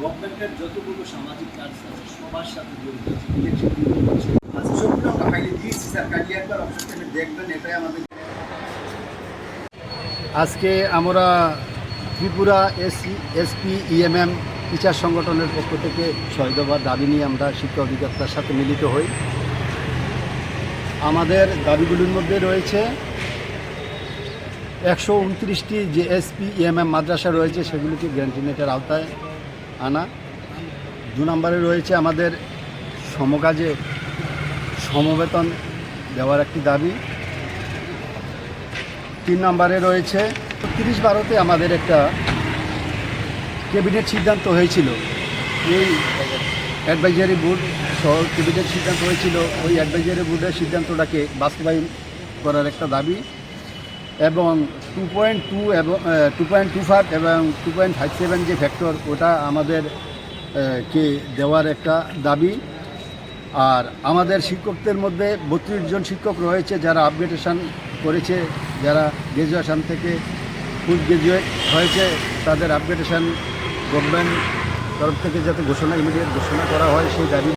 গভর্নমেন্টের যতগুলো সামাজিক কাজ আছে সবার সাথে জড়িত আছে ইলেকশন আচ্ছা সবগুলো আমরা ফাইলে দিয়েছি স্যার। কাজে একবার অবশ্যই আপনি দেখবেন এটাই আমাদের আজকে আমরা Tripura SC SP EMM teacher সংগঠনের পক্ষ থেকে ছয় দফার দাবি নিয়ে আমরা শিক্ষা অধিকর্তার সাথে মিলিত হই। আমাদের দাবিগুলির মধ্যে রয়েছে একশো উনত্রিশটি যে এসপি ইএমএম মাদ্রাসা রয়েছে সেগুলিকে গ্যান্টিনেটের আওতায় আনা। দু নম্বরে রয়েছে আমাদের সমকাজে সমবেতন দেওয়ার একটি দাবি। তিন নম্বরে রয়েছে তিরিশ বারোতে আমাদের একটা ক্যাবিনেট সিদ্ধান্ত হয়েছিল। এই অ্যাডভাইজারি বোর্ড সহ ক্যাবিনেট সিদ্ধান্ত হয়েছিল, ওই অ্যাডভাইজারি বোর্ডের সিদ্ধান্তটাকে বাস্তবায়ন করার একটা দাবি। এবং টু পয়েন্ট টু এবং টু পয়েন্ট টু ফাইভ এবং টু পয়েন্ট ফাইভ সেভেন যে ফ্যাক্টর ওটা আমাদের কে দেওয়ার একটা দাবি। আর আমাদের শিক্ষকদের মধ্যে বত্রিশ জন শিক্ষক রয়েছে যারা আপগ্রেডেশন করেছে, যারা গ্র্যাজুয়েশন থেকে পোস্ট গ্রাজুয়েট হয়েছে, তাদের আপগ্রেডেশন গভর্নমেন্ট তরফ থেকে যাতে ঘোষণা ইমিডিয়েট ঘোষণা করা হয় সেই দাবি